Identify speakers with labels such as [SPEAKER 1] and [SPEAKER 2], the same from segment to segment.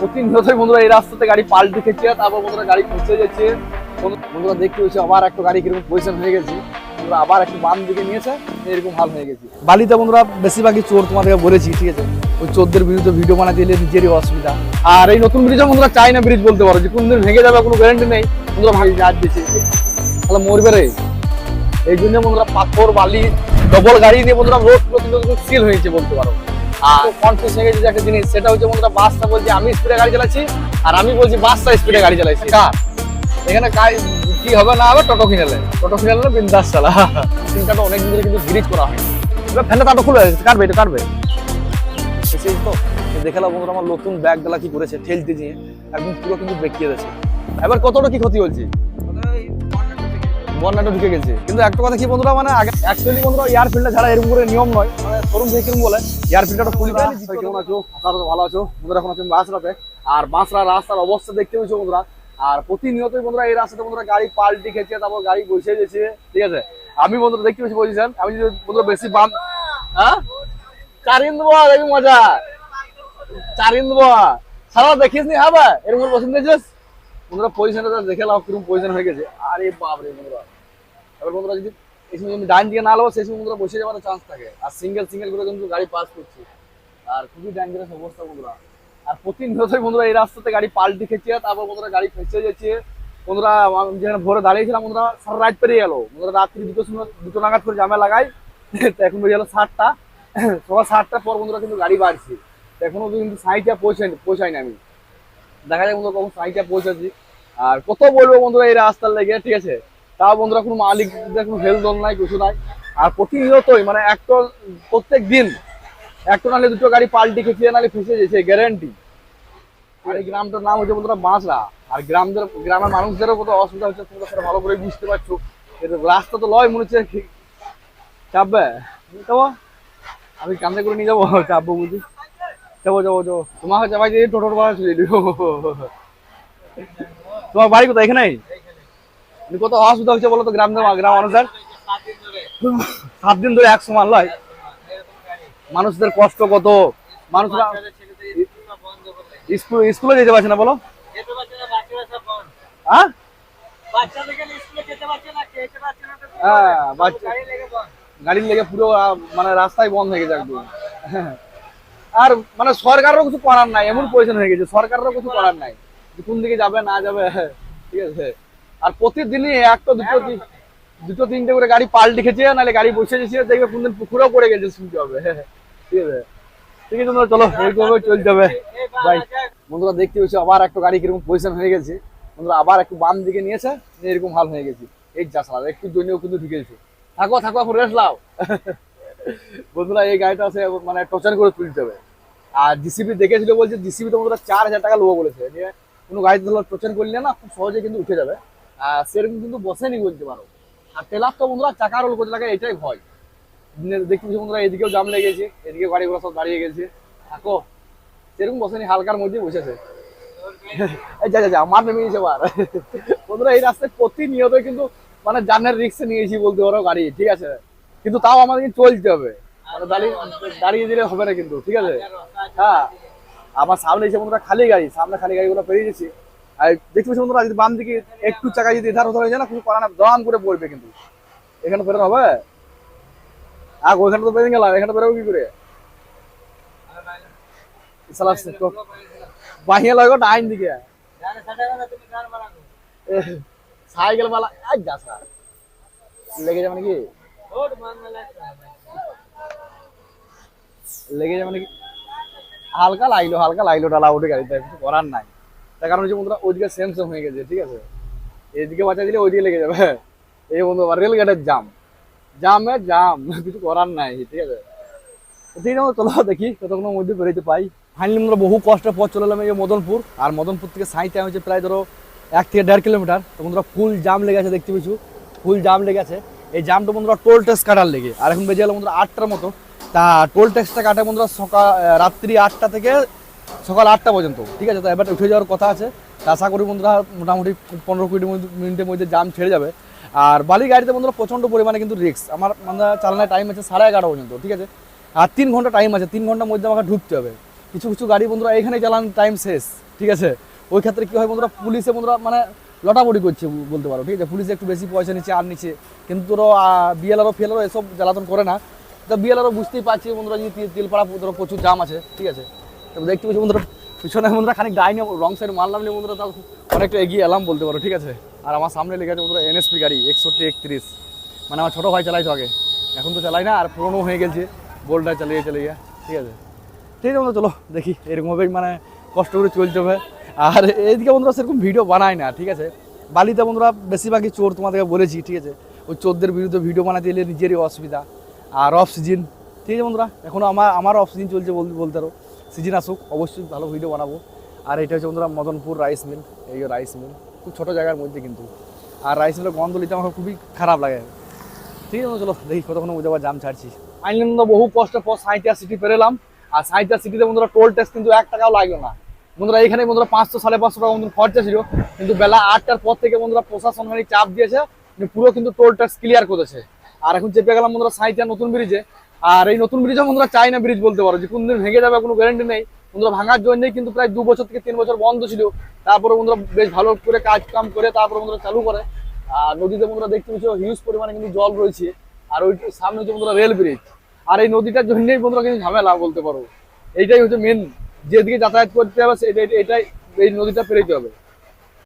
[SPEAKER 1] প্রতিনিয়তই বন্ধুরা এই রাস্তাতে গাড়ি পাল্টে খেয়েছে তারপর বন্ধুরা গাড়ি পৌঁছে যাচ্ছে। বন্ধুরা দেখতে হয়েছে আবার একটা গাড়ি কীরকম পজিশন হয়ে গেছে। আবার একটু বাম দিকে নিয়েছে, এরকম হাল হয়ে গেছে। বালিতে বন্ধুরা বেশিরভাগই চোর তোমাদেরকে বলেছি, ঠিক আছে? ওই চোরদের বিরুদ্ধে ভিডিও বানাতে দিলে নিজেরই অসুবিধা। আর এই নতুন ব্রিজও বন্ধুরা চাইনা ব্রিজ বলতে পারো, যে কোনদিন ভেঙে যাবে, কোনো গ্যারান্টি নেই। বন্ধুরা ভাই রাত দিচ্ছে তাহলে মরবে রে। এই জন্য বন্ধুরা পাথর, বালি ডবল গাড়ি নিয়ে বন্ধুরা রোড পুরো সিল হয়েছে বলতে পারো। কনফিউজ হয়ে গেছে একটা জিনিস, সেটা হচ্ছে বন্ধুরা বাসটা বলছে, আমি স্পিডে গাড়ি চালাচ্ছি, আর আমি বলছি বাসটা স্পিডে গাড়ি চালাচ্ছি। কার? এখানে কি হবে না হবে, টোটো কিনে নেয়। টোটো কিনে নিলে বিন্দাস চালা। সিনটাটা অনেক দিন ধরে কিন্তু ব্রিজ করা হয়। এবার ফ্যানটা তাটো খুলে কাটবে, এটা কাটবে। এসেই তো দেখালাম বন্ধুরা আমার নতুন ব্যাগগুলা কি করেছে, ঠেলতে নিয়ে একদম পুরো কিন্তু বেঁকিয়ে দিয়েছে। এবার কতটা কি ক্ষতি হচ্ছে বন্যাটা ঢুকে গেছে। কিন্তু একটা কথা কি বন্ধুরা মানে আগে অ্যাকচুয়ালি বন্ধুরা এয়ার ফিল্টার ছাড়া এরকম করে নিয়ম নয় মানে শোরুম কীরকম বলে এয়ার ফিল্টারটা খুলি দেয় কেমন আছো? আপনারা তো ভালো আছো। বন্ধুরা, এখন আছেন বাসরাতে আর বাসরা রাস্তার অবস্থা দেখতে হয়েছে বন্ধুরা। আর প্রতিনিয়তই বন্ধুরা, এই রাস্তাতে বন্ধুরা গাড়ি পাল্টি খেয়েছে, তারপর গাড়ি বসে গেছে। ঠিক আছে? আমি বন্ধুরা দেখতে পেয়েছি পজিশন আমি যদি বন্ধুরা বেশি বাম হ্যাঁ? চারিন দেবো দেখবি মজা। চারিন দেবো সারা দেখিস নি? হবে এরকম পছন্দ হয়েছিস বন্ধুরা পজিশনটা দেখে নাও কীরকম পজিশন হয়ে গেছে। আরে বাপরে বন্ধুরা। এবার বন্ধুরা যদি এই সময় আমি ডাইন দিকে না নেব সেই সময় বন্ধুরা বসে যাওয়ার চান্স থাকে। আর সিঙ্গেল সিঙ্গেল করে কিন্তু গাড়ি পাস করছে। আর খুবই ডেঞ্জারাস অবস্থা বন্ধুরা। আর প্রতিনিয়তই বন্ধুরা এই রাস্তাতে গাড়ি পাল্টি খেয়েছে তারপর বন্ধুরা গাড়ি ফেসে যাচ্ছে। বন্ধুরা যেখানে ভোরে দাঁড়িয়েছিলাম বন্ধুরা, সারা রাত পেরিয়ে গেলো। বন্ধুরা রাত্রি দুটো সময় দুটো নাগাদ করে জামা লাগাই। তো এখন বেরিয়ে গেলো সাতটা। সকাল সাতটার পর বন্ধুরা কিন্তু গাড়ি বাড়ছে। এখনও কিন্তু পৌঁছাই পৌঁছায়নি আমি। দেখা যায় বন্ধুরা কখন সাইটটা পৌঁছাচ্ছি। আর কত বলব বন্ধুরা এই রাস্তার লেগে, ঠিক আছে? তাও বন্ধুরা কোনো মালিকদের কোনো হেল্প দল নাই, কিছু নাই। আর প্রতিনিয়তই মানে একটা প্রত্যেক দিন একটা নালে দুটো গাড়ি পাল্টি খেঁচিয়ে নালে ফেসে যেছে গ্যারেন্টি আর এই গ্রামটার নাম হচ্ছে বন্ধুরা বাঁশরা আর গ্রামদের, গ্রামের মানুষদেরও কত অসুবিধা হচ্ছে, তোমরা সেটা ভালো করে বুঝতে পারছ। রাস্তা তো লয় মনে হচ্ছে। চাপবে? যাব। আমি কান্দে করে নিয়ে যাব, চাপবো বুঝি। যাব যাব যাব। তোমাকে যাবাই যে টোটোর ভাড়া চলে তোমার বাড়ি কোথায়? এখানেই? মানে কত অসুবিধা তো, গ্রাম গ্রাম মানুষের সাত দিন ধরে মানুষদের কষ্ট কত? মানুষরা স্কুল যেতে পারছে না বলো? হ্যাঁ? হ্যাঁ গাড়ির লেগে পুরো মানে রাস্তায় বন্ধ হয়ে গেছে আর মানে সরকারেরও কিছু করার নাই, এমন পজিশন হয়ে গেছে, সরকারেরও কিছু করার নাই। কোন দিকে যাবে, না যাবে, ঠিক আছে। আর প্রতিদিনই একটা দুটো তিন- দুটো তিনটে করে গাড়ি পাল্টি খেয়েছে নাহলে গাড়ি বসে গেছে দেখবে কোনদিন পুকুরেও পড়ে গেছে শুনতে হবে। ঠিক আছে। ঠিক আছে বন্ধুরা, চলো এইভাবে চলতে হবে। বাই বন্ধুরা দেখতে আবার একটা গাড়ি কীরকম পজিশন হয়ে গেছে। বন্ধুরা আবার একটু বাম দিকে নিয়েছে এরকম হাল হয়ে গেছে। এই যা সালা একটু জন্যও কিন্তু ঢুকেছে থাকো থাকো এখন রেস্ট লাও বন্ধুরা এই গাড়িটা আছে মানে টচার করে তুলতে হবে। আর জিসিবি দেখেছিল বলছে জিসিবি তো বন্ধুরা চার হাজার টাকা লোক বলেছে। নিয়ে কোনো গাড়িতে ধরো টোচন করলে না খুব সহজে কিন্তু উঠে যাবে। সেরকম কিন্তু বসেনি বলতে পারো। আর টেলার তো বন্ধুরা চাকা রোল করতে লাগে এটাই ভয়। দেখতে বন্ধুরা এদিকেও জাম লেগেছে এদিকে গাড়িগুলো সব দাঁড়িয়ে গেছে। থাকো। সেরকম বসেনি, হালকার মধ্যে বসেছে। আমার নেমে গেছে আবার বন্ধুরা, এই রাস্তায় প্রতিনিয়ত কিন্তু মানে জানের রিক্সে নিয়েছি বলতে পারো গাড়ি, ঠিক আছে? কিন্তু তাও আমাদের চলতে হবে। মানে দাঁড়িয়ে দাঁড়িয়ে দিলে হবে না কিন্তু, ঠিক আছে? হ্যাঁ। আমার সামনে এসে বন্ধুরা খালি গাড়ি, সামনে খালি গাড়িগুলো পেরিয়ে গেছি। আর দেখতে পাচ্ছি বন্ধুরা, যদি বাম দিকে একটু চাকা যদি যায় না কিছু করা না দাম করে পড়বে কিন্তু। এখানে বেরোনো হবে? আর ওইখানে তো গেলাম, এখানে কি করে? সাইকেল লেগে যাবে লেগে যাবে হালকা লাগল হালকা লাগল ডালা উঠে গাড়িতে করার নাই। তার কারণ হচ্ছে বন্ধুরা, ওইদিকে সেম হয়ে গেছে, ঠিক আছে? এদিকে বাঁচা দিলে ওইদিকে লেগে যাবে। এই বন্ধু, আবার রেল জাম জামে জাম কিছু করার নাই, ঠিক আছে? ঠিক আছে চলো দেখি, কতক্ষণের মধ্যে বেরোতে পাই। ফাইনালি আমরা বহু কষ্টের পথ চলে এলাম এই মদনপুর। আর মদনপুর থেকে সাইতে হচ্ছে প্রায় ধরো এক থেকে দেড় কিলোমিটার তো বন্ধুরা ফুল জাম লেগে আছে, দেখতে পেয়েছ ফুল জাম লেগে আছে। এই জামটা বন্ধুরা টোল ট্যাক্স কাটার লেগে। আর এখন বেজে গেলো বন্ধুরা, আটটার মতো। তা টোল ট্যাক্সটা কাটে বন্ধুরা, সকাল রাত্রি আটটা থেকে সকাল আটটা পর্যন্ত। ঠিক আছে, তো এবার উঠে যাওয়ার কথা আছে। আশা করি বন্ধুরা, মোটামুটি পনেরো কুড়ি মিনিটের মধ্যে জাম ছেড়ে যাবে। আর বালি গাড়িতে বন্ধুরা প্রচণ্ড পরিমাণে কিন্তু রিক্স আমার মানে চালানোর টাইম আছে সাড়ে এগারো পর্যন্ত, ঠিক আছে? আর তিন ঘণ্টা টাইম আছে, তিন ঘণ্টার মধ্যে আমাকে ঢুকতে হবে। কিছু কিছু গাড়ি বন্ধুরা এখানে চালান টাইম শেষ, ঠিক আছে? ওই ক্ষেত্রে কি হয় বন্ধুরা, পুলিশে বন্ধুরা মানে লটাপটি করছে বলতে পারো, ঠিক আছে? পুলিশে একটু বেশি পয়সা নিচ্ছে, আর নিচ্ছে। কিন্তু ধরো বিএলআরও ফিএলআরও এসব জ্বালাতন করে না। তো বিএলআরও বুঝতেই পারছি বন্ধুরা, যদি তিল- তিলপাড়া ধরো প্রচুর জাম আছে, ঠিক আছে? দেখতে পাচ্ছি বন্ধুরা, পিছনে বন্ধুরা খানিক ডাইনে রং সাইড মারলাম নিয়ে বন্ধুরা তাও অনেকটা এগিয়ে এলাম বলতে পারো, ঠিক আছে? আর আমার সামনে লেগে আছে বন্ধুরা এনএসপি গাড়ি, একষট্টি, একত্রিশ। মানে আমার ছোটো ভাই চালাইছো আগে। এখন তো চালাই না, আর পুরোনো হয়ে গেছে। বোল্টটা চালিয়ে চালিয়ে, ঠিক আছে? ঠিক আছে বন্ধু চলো দেখি এরকমভাবেই মানে কষ্ট করে চলতে হবে। আর এইদিকে বন্ধুরা সেরকম ভিডিও বানায় না, ঠিক আছে? বালিতে বন্ধুরা বেশিরভাগই চোর তোমাদেরকে বলেছি, ঠিক আছে? ওই চোরদের বিরুদ্ধে ভিডিও বানাতে এলে নিজেরই অসুবিধা। আর অফ সিজন ঠিক আছে বন্ধুরা? এখনও আমার আমার অফ সিজন চলছে বল- বলতে পারো। সিজন আসুক, অবশ্যই ভালো ভিডিও বানাবো। আর এটা হচ্ছে বন্ধুরা মদনপুর রাইস মিল এই রাইস মিল খুব ছোটো জায়গার মধ্যে কিন্তু। আর রাইস মিলের গন্ধ নিতে আমার খুবই খারাপ লাগে। ঠিক আছে চলো দেখি কতক্ষণ মধ্যে আবার জাম ছাড়ছি। আইনন্দ বহু কষ্টের পর সাঁইতিয়া সিটি পেরেলাম। আর সাঁইতিয়া সিটিতে বন্ধুরা টোল ট্যাক্স কিন্তু এক টাকাও লাগল না। বন্ধুরা এখানে বন্ধুরা পাঁচশো, সাড়ে পাঁচশো টাকা বন্ধুরা খরচা ছিল। কিন্তু বেলা আটটার পর থেকে বন্ধুরা প্রশাসন চাপ দিয়েছে। পুরো কিন্তু টোল ট্যাক্স ক্লিয়ার করেছে। আর এখন চেপে গেলাম বন্ধুরা সাঁইতিয়া নতুন ব্রিজে আর এই নতুন ব্রিজে বন্ধুরা চাইনা ব্রিজ বলতে পারো, যে কোন দিন ভেঙে যাবে, কোনো গ্যারেন্টি নেই। বন্ধুরা ভাঙার জন্যই কিন্তু প্রায় দু বছর থেকে তিন বছর বন্ধ ছিল। তারপরে বন্ধুরা বেশ ভালো করে কাজ কাম করে তারপরে বন্ধুরা চালু করে। আর নদীতে বন্ধুরা দেখতে পাচ্ছ হিউজ পরিমাণে কিন্তু জল রয়েছে। আর ওই সামনে হচ্ছে বন্ধুরা রেল ব্রিজ আর এই নদীটার জন্যই বন্ধুরা কিন্তু ঝামেলা বলতে পারো। এইটাই হচ্ছে মেন যেদিকে যাতায়াত করতে হবে সেটা এটাই এই নদীটা পেরোতে হবে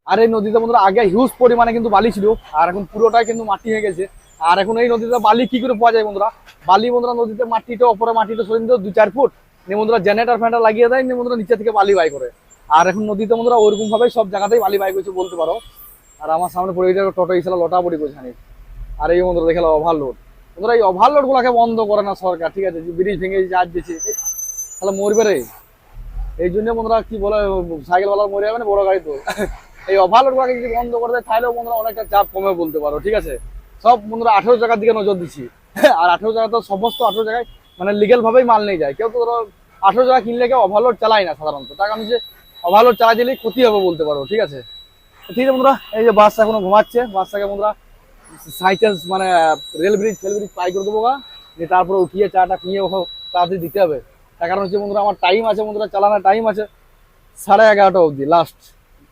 [SPEAKER 1] আর এই নদীতে বন্ধুরা আগে হিউজ পরিমাণে কিন্তু বালি ছিল। আর এখন পুরোটাই কিন্তু মাটি হয়ে গেছে। আর এখন এই নদীতে বালি কি করে পাওয়া যায় বন্ধুরা? বালি বন্ধুরা, নদীতে মাটিটা, ওপরে মাটিটা সরিয়ে দিতে দু চার ফুট। নিয়ে বন্ধুরা জেনারেটার ফ্যানটা লাগিয়ে দেয়, নিয়ে বন্ধুরা নিচে থেকে বালি বাই করে। আর এখন নদীতে বন্ধুরা ওরকম ভাবে সব জায়গাতেই বালি বাই করছে বলতে পারো। আর আমার সামনে পড়ে গেছে টোটো ইসলা লটা পড়ি করছে। আর এই বন্ধুরা দেখে ওভারলোড বন্ধুরা, এই ওভারলোড গুলাকে বন্ধ করে না সরকার, ঠিক আছে? ব্রিজ ভেঙে চার্জ দিচ্ছে তাহলে মরবে রে। এই জন্য বন্ধুরা কি বলে সাইকেল ওয়ালা মরে যাবে না, বড় গাড়ি তো। এই ওভারলোড গুলাকে যদি বন্ধ করে দেয়, তাহলেও বন্ধুরা অনেকটা চাপ কমে বলতে পারো, ঠিক আছে? সব বন্ধুরা আঠেরো জায়গার দিকে নজর দিচ্ছি আর আঠেরো জায়গা তো সমস্ত আঠেরো জায়গায় মানে লিগেল ভাবেই মাল নিয়ে যায়। কেউ তো ধরো আঠেরো জায়গা কিনলে কেউ ওভারলোড চালায় না সাধারণত। তার কারণ যে ওভারলোড চালাই দিলেই ক্ষতি হবে বলতে পারো, ঠিক আছে? ঠিক আছে বন্ধুরা, এই যে বাসটা এখনও ঘুমাচ্ছে। বাসটাকে বন্ধুরা সাইকেল মানে রেল ব্রিজ ফেল ব্রিজ পাই করে দেবো গা। যে তারপরে উঠিয়ে চাটা পিয়ে তাড়াতাড়ি দিতে হবে। তার কারণ হচ্ছে বন্ধুরা আমার টাইম আছে বন্ধুরা, চালানোর টাইম আছে। সাড়ে এগারোটা অবধি লাস্ট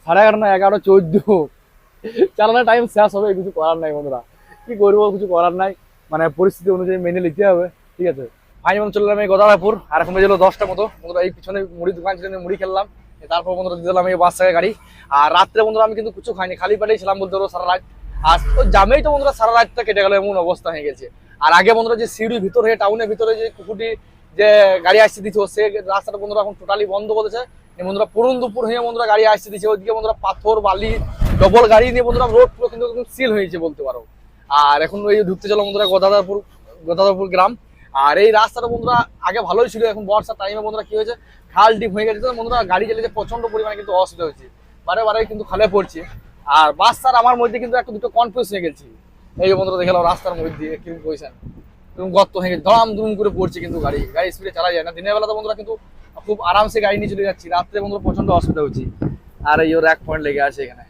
[SPEAKER 1] সাড়ে এগারো না এগারো চোদ্দ। চালানোর টাইম শেষ হবে কিছু করার নাই বন্ধুরা। কি করব কিছু করার নাই। মানে পরিস্থিতি অনুযায়ী মেনে নিতে হবে, ঠিক আছে? ফাইন বন্ধু চললাম এই গদারাপুর, আর এখন বেজেলো দশটা মতো। বন্ধুরা, এই পিছনে মুড়ি দোকান ছিল মুড়ি খেললাম। তারপর বন্ধুরা দিয়ে দিলাম এই বাস থেকে গাড়ি। আর রাত্রে বন্ধুরা আমি কিন্তু কিছু খাইনি, খালি পেটেই ছিলাম বলতে পারো সারা রাত। আর জামেই তো বন্ধুরা সারা রাতটা কেটে গেল, এমন অবস্থা হয়ে গেছে। আর আগে বন্ধুরা যে সিঁড়ির ভিতরে টাউনের ভিতরে যে কুকুরটি, যে গাড়ি আসতে দিত, সে রাস্তাটা বন্ধুরা এখন টোটালি বন্ধ করেছে বন্ধুরা পুরন দুপুর হয়ে বন্ধুরা গাড়ি আসতে দিচ্ছে ওইদিকে বন্ধুরা পাথর, বালি ডবল গাড়ি নিয়ে বন্ধুরা রোড পুরো কিন্তু সিল হয়েছে বলতে পারো। আর এখন ওই ঢুকতে চলো বন্ধুরা গদাদারপুর গদাদারপুর গ্রাম। আর এই রাস্তাটা বন্ধুরা আগে ভালোই ছিল, এখন বর্ষার টাইমে বন্ধুরা কি হয়েছে, খাল ডিপ হয়ে গেছে বন্ধুরা গাড়ি চালিয়ে প্রচণ্ড পরিমাণে কিন্তু অসুবিধা হয়েছে। বারে বারে কিন্তু খালে পড়ছে। আর বাচ্চার আমার মধ্যে কিন্তু একটা দুটো কনফিউজ হয়ে গেছি। এই যে বন্ধুরা দেখলাম রাস্তার মধ্যে কীরকম পয়সা এরকম গর্ত হয়ে গেছে ধরাম ধুম করে পড়ছে কিন্তু গাড়ি। গাড়ি স্পিডে চালা যায় না। দিনের বেলা তো বন্ধুরা কিন্তু খুব আরামসে গাড়ি নিয়ে চলে যাচ্ছি। রাত্রে বন্ধুরা প্রচণ্ড অসুবিধা হচ্ছে। আর এই ওর এক পয়েন্ট লেগে আছে এখানে।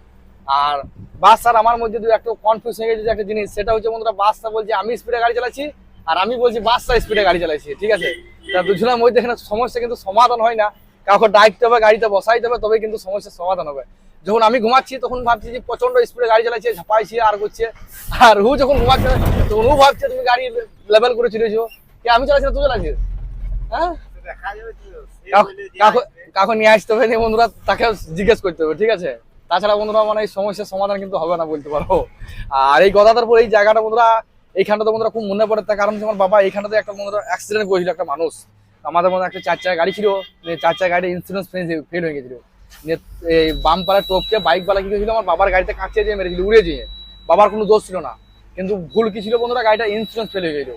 [SPEAKER 1] আর বাস আর আমার মধ্যে দু একটা কনফিউজ হয়ে গেছে যে একটা জিনিস। সেটা হচ্ছে বন্ধুরা বাসটা বলছে আমি স্পিডে গাড়ি চালাচ্ছি আর আমি বলছি বাসটা স্পিডে গাড়ি চালাচ্ছি। ঠিক আছে? তা দুজনের মধ্যে এখানে সমস্যা কিন্তু সমাধান হয় না। কাউকে ডাকতে হবে গাড়িতে বসাইতে হবে তবেই কিন্তু সমস্যার সমাধান হবে। যখন আমি ঘুমাচ্ছি তখন ভাবছি যে প্রচণ্ড স্পিডে গাড়ি চালাচ্ছে ঝাপাইছি আর করছে। আর ও যখন ঘুমাচ্ছে তখন ও ভাবছে তুমি গাড়ি লেভেল করে চলেছো। কি আমি চালাচ্ছি না তুই চালাচ্ছিস? হ্যাঁ? কাকু নিয়ে আসতে হবে বন্ধুরা তাকে জিজ্ঞেস করতে হবে ঠিক আছে? তাছাড়া বন্ধুরা মানে এই সমস্যার সমাধান কিন্তু হবে না বলতে পারো। আর এই গদাদার পর এই জায়গাটা বন্ধুরা এইখানটা তো বন্ধুরা খুব মনে পড়ে তার কারণ আমার বাবা এইখানটাতে একটা বন্ধুরা অ্যাক্সিডেন্ট করেছিল একটা মানুষ। আমাদের মধ্যে একটা চার চাকা গাড়ি ছিল চার চাকা গাড়ির ইন্স্যুরেন্স ফেল হয়ে গেছিল। এই বাম পাড়া টোপকে বাইক বালা কি করেছিল, আমার বাবার গাড়িতে কাঁচে দিয়ে মেরেছিল, উড়ে দিয়ে বাবার কোনো দোষ ছিল না। কিন্তু ভুল কি ছিল বন্ধুরা, গাড়িটা ইন্স্যুরেন্স ফেল হয়ে গেছিল।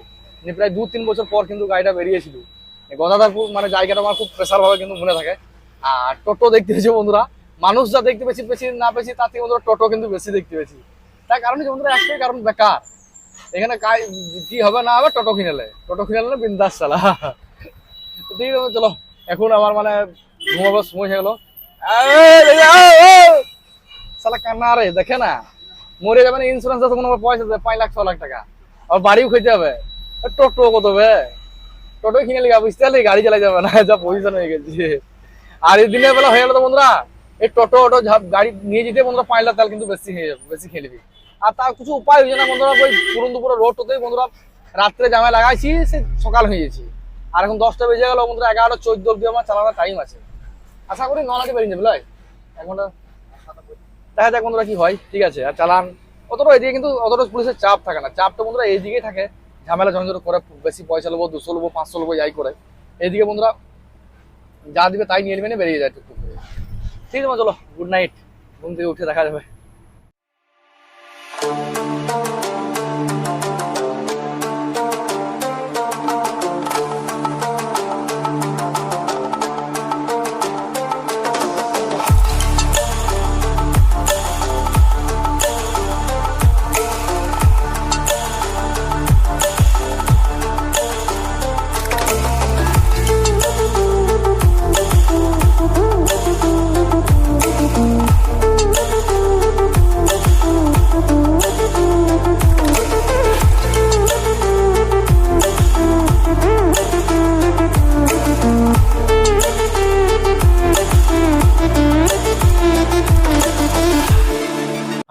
[SPEAKER 1] প্রায় দু তিন বছর পর কিন্তু গাড়িটা বেরিয়েছিল। এই গদাদারপুর মানে জায়গাটা আমার খুব প্রেশার ভাবে কিন্তু মনে থাকে। আর টোটো দেখতে হয়েছে বন্ধুরা মানুষ যা দেখতে পেয়েছি বেশি না পেয়েছি, তার থেকে বন্ধুরা টোটো কিন্তু বেশি দেখতে পেয়েছি। তার কারণ হচ্ছে বন্ধুরা, একটাই কারণ বেকার। এখানে কি হবে না হবে টোটো কিনেলে টোটো কিনেলে বিন্দাস চালা। ঠিক আছে, চলো। এখন আমার মানে ঘুমাবার সময় হয়ে গেলো। সালা কান্না রে, দেখে না? মরে যাবে না ইন্স্যুরেন্স আছে, কোনো পয়সা দেবে পাঁচ লাখ, ছ লাখ টাকা। আর বাড়িও খেতে হবে টোটো কত হবে টোটো কিনে লিগা বুঝতে পারলি গাড়ি চালা যাবে না, যা পজিশন হয়ে গেছে। আর এই দিনের বেলা হয়ে গেল তো বন্ধুরা এই টোটো অটো গাড়ি নিয়ে যেতে বন্ধুরা পাঁচ লাখ তেল কিন্তু বেশি হয়ে যাবে, বেশি খেয়ে নিবি। আর তার কিছু উপায় হয়েছে না বন্ধুরা, ওই পুরন দুপুরে রোড টোতেই বন্ধুরা রাত্রে জামায় লাগাইছি, সে সকাল হয়ে গেছি। আর এখন দশটা বেজে গেল বন্ধুরা, এগারোটা চোদ্দ অব্দি আমার চালানোর টাইম আছে। আশা করি নলাতে বেরিয়ে যাবে লয় এক ঘণ্টা দেখা যাক বন্ধুরা কি হয়, ঠিক আছে, আর চালান। অতটা এদিকে কিন্তু অতটা পুলিশের চাপ থাকে না। চাপটা বন্ধুরা এইদিকেই থাকে। ঝামেলা ঝঞ্ঝট করে, বেশি পয়সা নেব দুশো নেব পাঁচশো নেব যাই করে। এইদিকে বন্ধুরা যা দিবে তাই নিয়ে নেবে বেরিয়ে যায় টুকটুক করে। ঠিক আছে মা, চলো। গুড নাইট ঘুম থেকে উঠে দেখা যাবে।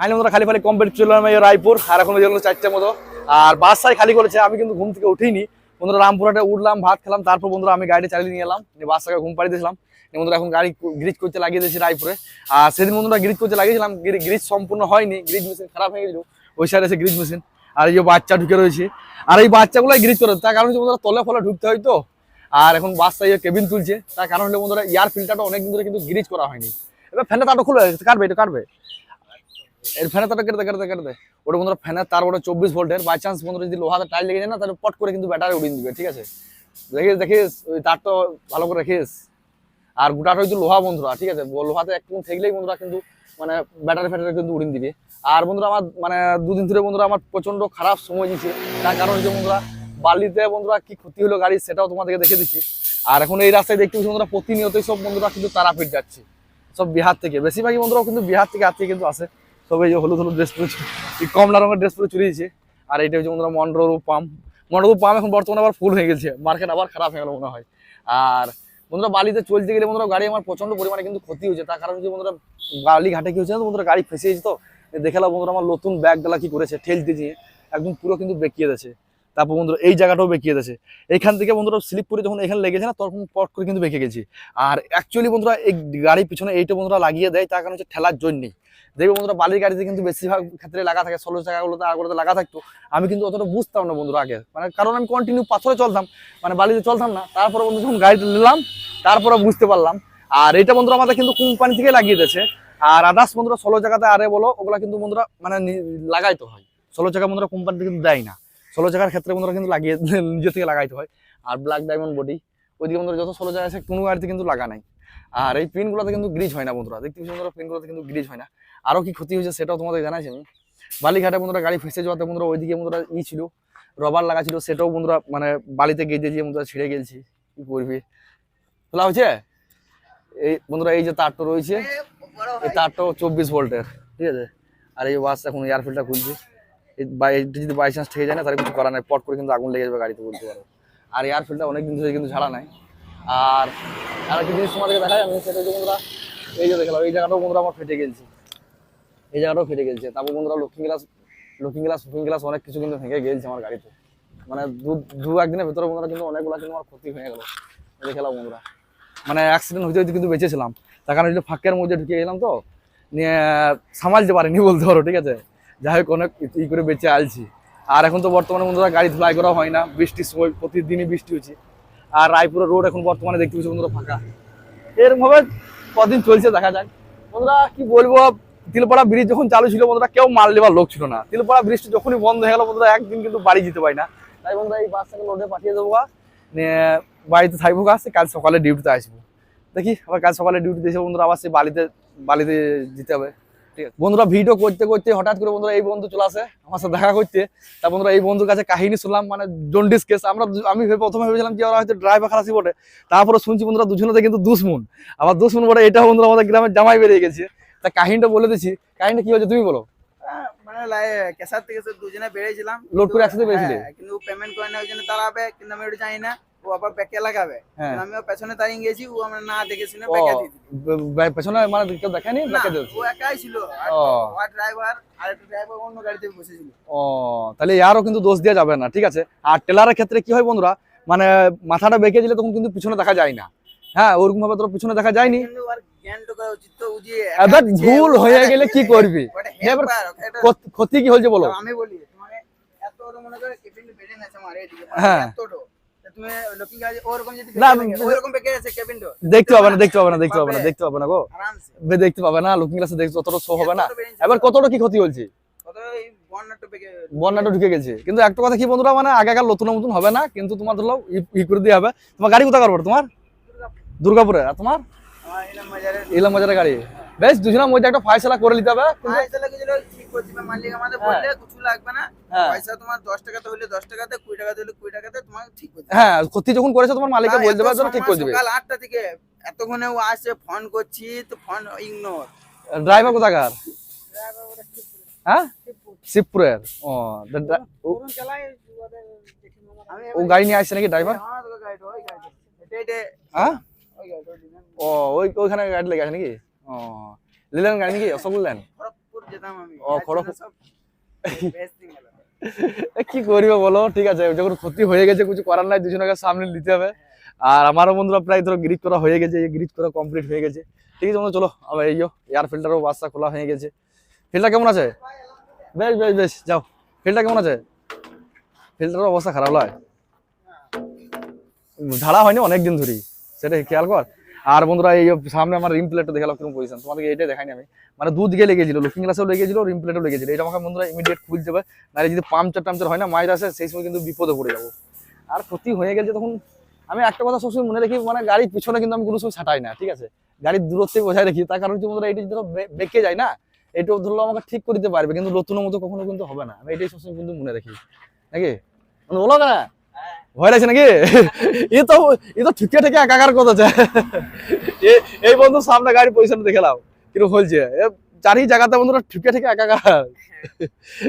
[SPEAKER 1] ফাইনালি বন্ধুরা খালি ফালি কমপ্লিট চলে এই রায়পুর, আর এখন বেজে গেলো চারটে মতো। আর বাসায় খালি করেছে, আমি কিন্তু ঘুম থেকে উঠিনি। বন্ধুরা, রামপুরহাটে উঠলাম, ভাত খেলাম, তারপর বন্ধুরা আমি গাড়ি চালিয়ে নিয়ে এলাম। বাসাকে ঘুম পাড়িয়ে দিয়েছিলাম। বন্ধুরা এখন গাড়ি গ্রিজ করতে লাগিয়ে দিয়েছি রায়পুরে। আর সেদিন বন্ধুরা গ্রিজ করতে লাগিয়েছিলাম গ্রিজ সম্পূর্ণ হয়নি, গ্রিজ মেশিন খারাপ হয়ে গেছিল। ওই সাইডে এসে গ্রিজ মেশিন। আর এই যে বাচ্চা ঢুকে রয়েছে। আর এই বাচ্চাগুলো গ্রিজ করে, তার কারণ বন্ধুরা তলে ফলে ঢুকতে হয় তো। আর এখন বাসায় কেবিন তুলছে, তার কারণ হলো বন্ধুরা এয়ার ফিল্টারটা অনেকদিন ধরে কিন্তু গ্রিজ করা হয়নি। এবার ফ্যানে তারটা খুলে কাটবে, এটা কাটবে। এর ফ্যানের তারটা কেটে কেটে কেটে ওটা বন্ধুরা ফ্যানের তার ওটা চব্বিশ ভোল্টের। বাই চান্স বন্ধুরা যদি লোহাতে টাইল লেগে যায় না, তাহলে পট করে কিন্তু ব্যাটারি উড়িয়ে দিবে, ঠিক আছে? দেখিস দেখিস, ওই তারটা ভালো করে রেখিস আর গোটাটা হয়তো লোহা বন্ধুরা, ঠিক আছে? লোহাতে একটু থাকলেই বন্ধুরা কিন্তু মানে ব্যাটারি ফ্যাটারি কিন্তু উড়িয়ে দিবে। আর বন্ধুরা আমার মানে দুদিন ধরে বন্ধুরা আমার প্রচণ্ড খারাপ সময় দিচ্ছে তার কারণ হচ্ছে বন্ধুরা, বালিতে বন্ধুরা কি ক্ষতি হলো গাড়ি সেটাও তোমাদেরকে দেখে দিচ্ছি। আর এখন এই রাস্তায় দেখতে পাচ্ছি বন্ধুরা, প্রতিনিয়তই সব বন্ধুরা কিন্তু তারাপীঠ যাচ্ছে। সব বিহার থেকে। বেশিরভাগই বন্ধুরাও কিন্তু বিহার থেকে আজকে কিন্তু আসে। সব এই যে হলুদ হলুদ ড্রেস পরে এই কমলা রঙের ড্রেস পরে চুরি দিয়েছে আর এটা হচ্ছে বন্ধুরা মন্ডরু পাম্প মন্ডরু পাম্প এখন বর্তমানে আবার ফুল হয়ে গেছে। মার্কেট আবার খারাপ হয়ে গেল মনে হয়। আর বন্ধুরা বালিতে চলতে গেলে বন্ধুরা গাড়ি আমার প্রচণ্ড পরিমাণে কিন্তু ক্ষতি হয়েছে। তার কারণ হচ্ছে বন্ধুরা বালি ঘাটে কি তো বন্ধুরা গাড়ি ফেসে গেছে তো? দেখালাম বন্ধুরা আমার নতুন ব্যাগ ডালা কি করেছে। ঠেল দিয়ে একদম পুরো কিন্তু বেঁকিয়ে দিয়েছে। তারপর বন্ধুরা এই জায়গাটাও বেঁকিয়ে দিয়েছে। এখান থেকে বন্ধুরা স্লিপ করে যখন এখানে লেগেছে না, তখন পট করে কিন্তু বেঁকে গেছি। আর অ্যাকচুয়ালি বন্ধুরা এই গাড়ির পিছনে এইটা বন্ধুরা লাগিয়ে দেয়। তার কারণ হচ্ছে ঠেলার জন্যই দেখবে বন্ধুরা, বালির গাড়িতে কিন্তু বেশিরভাগ ক্ষেত্রে লাগা থাকে, ষোলো টাকাগুলোতে আগগুলোতে লাগা থাকতো। আমি কিন্তু অতটা বুঝতাম না বন্ধুরা আগে। মানে কারণ আমি কন্টিনিউ পাথরে চলতাম মানে বালিতে চলতাম না। তারপরে বন্ধু যখন গাড়িটা নিলাম, তারপরে বুঝতে পারলাম। আর এটা বন্ধুরা আমাদের কিন্তু কোম্পানি থেকে লাগিয়ে দিয়েছে। আর আদার্স বন্ধুরা ষোলো জায়গাতে আরে বলো, ওগুলা কিন্তু বন্ধুরা মানে লাগাইতে হয়। ষোলো জায়গা বন্ধুরা কোম্পানি কিন্তু দেয় না। ষোলো জায়গার ক্ষেত্রে বন্ধুরা কিন্তু লাগিয়ে নিজে থেকে লাগাইতে হয়। আর ব্ল্যাক ডায়মন্ড বডি ওইদিকে বন্ধুরা যত ষোলো জায়গা আছে, কোনো গাড়িতে কিন্তু লাগা নাই। আর এই পিনগুলোতে কিন্তু গ্রিজ হয় না বন্ধুরা। দেখতে পিনগুলোতে কিন্তু গ্রিজ হয় না। আরও কি ক্ষতি হয়েছে সেটাও তোমাদের জানাইছি আমি। বালিঘাটে বন্ধুরা গাড়ি ফেসে যাওয়াতে বন্ধুরা ওইদিকে বন্ধুরা ই ছিল রবার লাগা ছিল, সেটাও বন্ধুরা মানে বালিতে গেজে দিয়ে বন্ধুরা ছিঁড়ে গেছি, কি করবি? খোলা হয়েছে? এই বন্ধুরা, এই যে তারটা রয়েছে, এই তারটাও চব্বিশ ভোল্টের, ঠিক আছে? আর এই বাস এখন এয়ার খুলছে। এই যদি বাই চান্স থেকে যায় না, তাহলে কিছু করা নাই, পট করে কিন্তু আগুন লেগে যাবে গাড়িতে বলতে পারো। আর এয়ার ফিল্টার অনেক দিন ধরে কিন্তু ঝাড়া নাই। আর আর একটা জিনিস তোমাদেরকে দেখা যাবে সেটা বন্ধুরা, এই যে দেখলাম এই জায়গাটাও বন্ধুরা আমার ফেটে গেছে। এই জায়গাটাও ফেটে গেছে। তারপর বন্ধুরা Lakshmi glass Lakshmi glass Lakshmi glass অনেক কিছু কিন্তু ভেঙে গেছে আমার গাড়িতে। মানে দু দু একদিনের ভেতরে বন্ধুরা কিন্তু অনেকগুলো কিন্তু আমার ক্ষতি হয়ে গেল। দেখলাম বন্ধুরা। মানে অ্যাক্সিডেন্ট হইতে হইতে কিন্তু বেঁচেছিলাম। তার কারণ ফাঁকের মধ্যে ঢুকে গেলাম তো, নিয়ে সামালতে পারিনি বলতে পারো, ঠিক আছে? যাই হোক, অনেক ই করে বেঁচে আলছি। আর এখন তো বর্তমানে বন্ধুরা গাড়ি ধুলাই করা হয় না। বৃষ্টির সময় প্রতিদিনই বৃষ্টি হচ্ছে। আর রায়পুরের রোড এখন বর্তমানে দেখতে পাচ্ছি বন্ধুরা ফাঁকা। এরকম ভাবে কদিন চলছে, দেখা যাক। বন্ধুরা কি বলব তিলপাড়া ব্রিজ যখন চালু ছিল বন্ধুরা, কেউ মাল নেবার লোক ছিল না। তিলপাড়া ব্রিজটা যখনই বন্ধ হয়ে গেল বন্ধুরা, একদিন কিন্তু বাড়ি যেতে পারি না। তাই বন্ধুরা এই বাসটাকে লোডে পাঠিয়ে দেবো বাড়িতে থাকব সে কাল সকালে ডিউটিতে আসব। দেখি, আবার কাল সকালে ডিউটিতে এসে বন্ধুরা আবার সেই বালিতে বালিতে যেতে হবে। ঠিক আছে। বন্ধুরা ভিডিও করতে করতে হঠাৎ করে বন্ধুরা এই বন্ধু চলে আসে, আমার সাথে দেখা করতে। তা বন্ধুরা এই বন্ধুর কাছে কাহিনী শুনলাম মানে জন্ডিস কেস আমরা আমি প্রথমে ভেবেছিলাম যে ওরা হয়তো ড্রাইভার খালাসি বটে। তারপরে শুনছি বন্ধুরা দুজনেতে কিন্তু দুশ্মন। আবার দুশ্মন বটে এটা বন্ধুরা আমাদের গ্রামের জামাই বেরিয়ে গেছে। তা কাহিনীটা বলে দিচ্ছি কাহিনীটা কি হচ্ছে তুমি বলো।
[SPEAKER 2] হ্যাঁ, মানে কেসার থেকে দুজনে বেরিয়েছিলাম
[SPEAKER 1] লোড করে একসাথে বেরিয়েছিলে?
[SPEAKER 2] হ্যাঁ, কিন্তু পেমেন্ট করে না ওই জন্য দাঁড়াবে কিন্তু আমি ওটা জানি না ও আবার ব্যাকে লাগাবে।
[SPEAKER 1] হ্যাঁ।
[SPEAKER 2] আমিও পেছনে দাঁড়িয়ে গেছি ও আমরা না দেখে শুনে ব্যাকে দিয়ে
[SPEAKER 1] পেছনে মানে কেউ দেখেনি ব্যাকে দিয়েছে?
[SPEAKER 2] ও একাই ছিল। আর আর ড্রাইভার আর একটা ড্রাইভার অন্য গাড়িতে বসেছিল।
[SPEAKER 1] ও তাহলে ইয়ারও কিন্তু দোষ দেওয়া যাবে না ঠিক আছে? আর টেলারের ক্ষেত্রে কি হয় বন্ধুরা মানে মাথাটা বেঁকে দিলে তখন কিন্তু পিছনে দেখা যায় না। হ্যাঁ ওরকম ভাবে তোর পিছনে দেখা যায়নি। এবার ভুল হয়ে গেলে কি করবি? এবার ক্ষত- কি হয়েছে বলো?
[SPEAKER 2] আমি বলি মনে
[SPEAKER 1] হ্যাঁ।
[SPEAKER 2] এতটো। তা তুমি লুকিং গাড়ি ওরকম যদি
[SPEAKER 1] না,
[SPEAKER 2] বেঁকে থাকে, ওরকম বেঁকে আছে কেবিনটা
[SPEAKER 1] দেখতে পাবে না দেখতে পাবে না দেখতে পাবে না দেখতে পাবে না গো। দেখতে পাবে না লুকিং গ্লাসে দেখতে অতটা শো হবে না। এবার কতটা কি ক্ষতি হয়েছে?
[SPEAKER 2] কত বন্যাটা
[SPEAKER 1] ঢুকে গেছে। কিন্তু একটা কথা কি বন্ধুরা মানে আগেকার নতুন নতুন হবে না কিন্তু তোমার ধরো ই- করে দিয়ে হবে। তোমার গাড়ি কোথাকার পড়ে তোমার? দুর্গাপুরে। আর তোমার? ইলাম বাজারের গাড়ি। বেশ দুজনের মধ্যে একটা ফয়সলা করে নিতে হবে
[SPEAKER 2] পয়সা লেগেছিল ঠিক করছি মালিক আমাদের বললে কিছু লাগবে না।
[SPEAKER 1] হ্যাঁ।
[SPEAKER 2] পয়সা তোমার দশ টাকাতে হলে দশ টাকাতে কুড়ি টাকাতে হলে কুড়ি টাকাতে তোমার ঠিক করছে
[SPEAKER 1] হ্যাঁ ক্ষতি যখন করেছে তোমার মালিককে বলে দেবে যেন ঠিক করে দেবে।
[SPEAKER 2] সকাল আটটা থেকে এতক্ষণে ও আসে ফোন করছি তো ফোন ইগনোর।
[SPEAKER 1] ড্রাইভার কোথাকার? হ্যাঁ? শিবপুরের। ও ও- ও গাড়ি নিয়ে আসছে নাকি ড্রাইভার? হ্যাঁ গাড়ি ওই গাড়ি হ্যাঁ? ও ওই ওইখানে গাড়ি লেগে আছে নাকি? ও লিলেন গাড়ি নাকি? অশোক
[SPEAKER 2] আমি।
[SPEAKER 1] ও, খড়গপুর। কি করবে বলো? ঠিক আছে যখন ক্ষতি হয়ে গেছে কিছু করার নাই দুজনকে সামনে নিতে হবে। আর আমারও বন্ধুরা প্রায় ধরো গ্রিজ করা হয়ে গেছে গ্রিজ করা কমপ্লিট হয়ে গেছে। ঠিক আছে চলো আবার এই এয়ার ফিল্টারও বাসটা খোলা হয়ে গেছে। ফিল্টার কেমন আছে? বেশ বেশ বেশ যাও। ফিল্টার কেমন আছে? ফিল্টারের অবস্থা খারাপ নয় ঝাড়া হয়নি অনেকদিন ধরেই। সেটা খেয়াল কর। আর বন্ধুরা, এই সামনে আমার রিম প্লেটটা দেখালাম, কীরকম পজিশন তোমাদেরকে এটাই দেখাইনি আমি। মানে দুদিকে লেগেছিল লুকিং গ্লাসেও লেগেছিল রিম প্লেটও লেগেছিল এটা আমাকে বন্ধুরা ইমিডিয়েট খুলতে হবে, নাহলে যদি পাংচার টামচার হয় না মায়ের আসে, সেই সময় কিন্তু বিপদে পড়ে যাব। আর ক্ষতি হয়ে গেছে তখন আমি একটা কথা সবসময় মনে রাখি মানে গাড়ির পিছনে কিন্তু আমি কোনো সময় ছাটাই না, ঠিক আছে? গাড়ির দূরত্বে বজায় রাখি। তার কারণ হচ্ছে বন্ধুরা এটি যদি বেঁকে যায় না এটা ধরলো আমাকে ঠিক করে দিতে পারবে, কিন্তু নতুন মতো কখনো কিন্তু হবে না। আমি এটাই সবসময় কিন্তু মনে রাখি। নাকি? বলো কেন ভয় লাগছে নাকি? এ তো এ তো ঠিকে ঠিকে একাকার কথা এ- এই বন্ধু সামনে গাড়ি পজিশন দেখে নাও কীরকম হয়েছে চারি জায়গাতে বন্ধুরা ঠিকে ঠিকে একাকার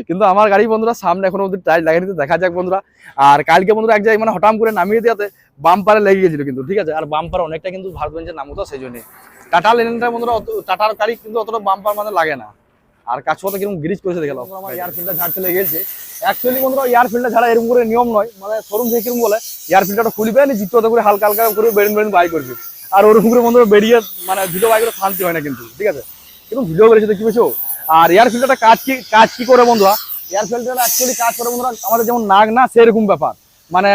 [SPEAKER 1] কিন্তু আমার গাড়ি বন্ধুরা সামনে এখনও অব্দি টাইট লাগিয়ে দিতে দেখা যাক বন্ধুরা। আর কালকে বন্ধুরা এক জায়গায় মানে হঠাৎ করে নামিয়ে দেওয়াতে বাম্পারে লেগে গেছিল কিন্তু, ঠিক আছে? আর বাম্পার অনেকটা কিন্তু ভারত বেঞ্চের নাম সেই জন্য। টাটা লেনটা বন্ধুরা টাটার গাড়ি কিন্তু অতটা বাম্পার মানে লাগে না। আর কাজ করতে কীরকম গ্রিজ করেছে দেখে নাও। আমার এয়ার ফিল্টার লেগে গেছে। অ্যাকচুয়ালি বন্ধুরা এয়ার ফিল্টার ছাড়া এরকম করে নিয়ম নয়। মানে শোরুম থেকে কীরকম বলে এয়ার ফিল্টারটা খুলবে জিততে করে হালকা হালকা করে বেরেন বেরেন বাই করবে। আর ওরকম করে বন্ধুরা বেরিয়ে মানে ভিডিও বাই করে শান্তি হয় না কিন্তু ঠিক আছে? কিন্তু ভিডিও করেছে দেখি পেয়েছ? আর এয়ার ফিল্টারটা কাজ কি কাজ কি করে বন্ধুরা? এয়ার অ্যাকচুয়ালি কাজ করে বন্ধুরা আমাদের যেমন নাক না সেরকম ব্যাপার। মানে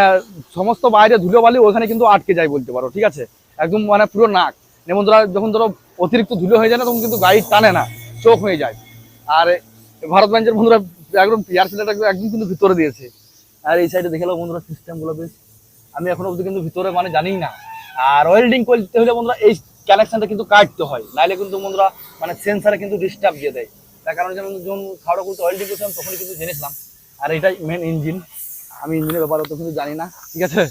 [SPEAKER 1] সমস্ত বাইরে ধুলো বালি ওখানে কিন্তু আটকে যায় বলতে পারো ঠিক আছে? একদম মানে পুরো নাক যেমন ধরো যখন ধরো অতিরিক্ত ধুলো হয়ে যায় না তখন কিন্তু গাড়ি টানে না চোখ হয়ে যায়। আর ভারত বেঞ্চের বন্ধুরা একদম এয়ার ফিল্টারটা একদম কিন্তু ভিতরে দিয়েছে। আর এই সাইডে দেখে বন্ধুরা সিস্টেমগুলো বেশ। আমি এখন অবধি কিন্তু ভিতরে মানে জানি না। আর ওয়েল্ডিং করতে হলে বন্ধুরা এই কানেকশনটা কিন্তু কাটতে হয়। নাইলে কিন্তু বন্ধুরা মানে সেন্সারে কিন্তু ডিস্টার্ব দিয়ে দেয়। তার কারণ যেমন যখন খাওয়া করতে ওয়েল্ডিং করছিলাম, তখনই কিন্তু জেনেছিলাম। আর এটাই মেন ইঞ্জিন আমি ইঞ্জিনের ব্যাপারে তো কিন্তু জানি না। ঠিক আছে?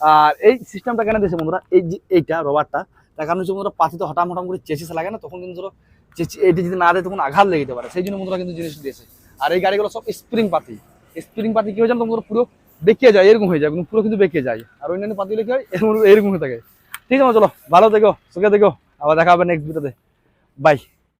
[SPEAKER 1] আর এই সিস্টেমটা কেন দিয়েছে বন্ধুরা? এই যে এইটা রবারটা তার কারণ হচ্ছে বন্ধুরা, পাতিতে হঠাৎ হঠাৎ করে চেচিস লাগে না, তখন কিন্তু ধরো চেচি এটি যদি না দেয় তখন আঘাত লেগে পারে। সেই জন্য বন্ধুরা কিন্তু জিনিস দিয়েছে। আর এই গাড়িগুলো সব স্প্রিং পাতি। স্প্রিং পাতি কি হয়ে যায়? তোমরা পুরো বেঁকে যায়, এরকম হয়ে যায়। পুরো কিন্তু বেঁকে যায়। আর অন্যান্য পাতিগুলো কি হয়? এরকম এরকম হয়ে থাকে। ঠিক আছে চলো, ভালো দেখো সুখে দেখো আবার দেখা হবে নেক্সট ভিডিওতে বাই